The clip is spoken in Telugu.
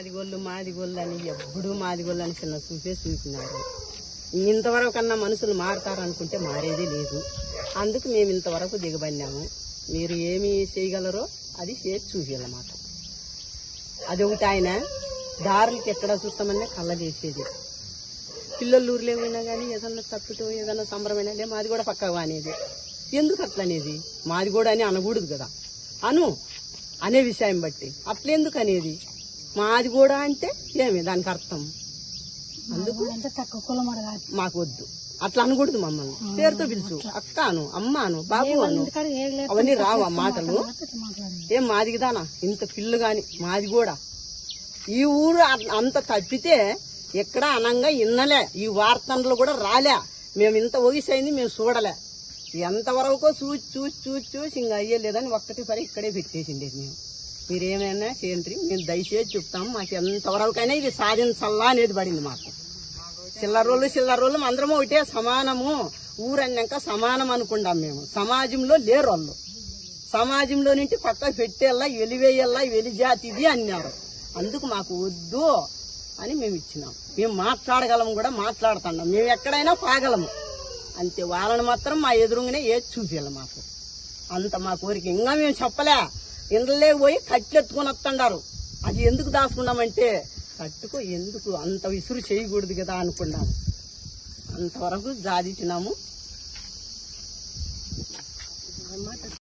మాదిగోళ్ళు మాదిగోళ్ళు అని ఎప్పుడు మాదిగోళ్ళు అని చిన్న చూపే చూసినారు. ఇంతవరకు కన్నా మనుషులు మారుతారు అనుకుంటే మారేది లేదు. అందుకు మేము ఇంతవరకు దిగబడినాము. మీరు ఏమి చేయగలరో అది చేసి చూపించాలన్నమాట అది ఒకటి ఆయన దారులకి ఎక్కడ చూస్తామన్నా కళ్ళ చేసేది పిల్లలు ఊర్లో ఏమైనా కానీ ఏదన్నా తప్పితో ఏదన్నా సంబరమైనా లే మాది కూడా పక్కగా అనేది ఎందుకు అట్లా అనేది? మాది కూడా అని అనకూడదు కదా. అను అనే విషయం బట్టి. అట్లెందుకు అనేది? మాది కూడా అంటే ఏమి దానికి అర్థం. అందుకు తక్కువ కులం మాకు వద్దు అట్లా అనకూడదు మమ్మల్ని. పేరుతో పిలుచు. అక్క అను అమ్మ అను బాబు అను అవన్నీ రావా మాటలు? మాట్లాడండి. ఏం మాదిగిదానా ఇంత పిల్లు గాని. మాది కూడా. ఈ ఊరు అంత తప్పితే ఎక్కడ అనంగా ఇన్నలే. ఈ వార్తలు కూడా రాలే. మేము ఇంత ఒగిసైంది మేము చూడలే. ఎంతవరకు చూసి చూసి చూసి చూసి ఇంకా అయ్యలేదని ఒక్కటి పరి ఇక్కడే పెట్టేసింది మేము. మీరేమైనా చేయండి. మేము దయచేసి చెప్తాము మాకు ఎంతవరకైనా ఇది సాధించల్లా అనేది పడింది మాకు. చిల్లరోళ్ళు చిల్లరోళ్ళు అందరం ఒకటే సమానము. ఊరన్నాక సమానం అనుకుంటాం మేము. సమాజంలో లేరు వాళ్ళు సమాజంలో నుంచి పక్క పెట్టేలా వెలివేయల్లా వెలిజాతిది అన్నారు. అందుకు మాకు వద్దు అని మేము ఇచ్చినాం. మేము మాట్లాడగలము కూడా మాట్లాడుతున్నాం. మేము ఎక్కడైనా పాగలము. అంతే. వాళ్ళని మాత్రం మా ఎదురుగానే ఏది చూపించాలి మాకు. అంత మా కోరిక. ఇంకా మేము చెప్పలే. ఇండ్లే పోయి కట్టెత్తుకొని వస్తుండారు. అది ఎందుకు దాచుకున్నామంటే కట్టుకో ఎందుకు అంత విసురు చేయకూడదు కదా అనుకున్నాము. అంతవరకు సాధించినాము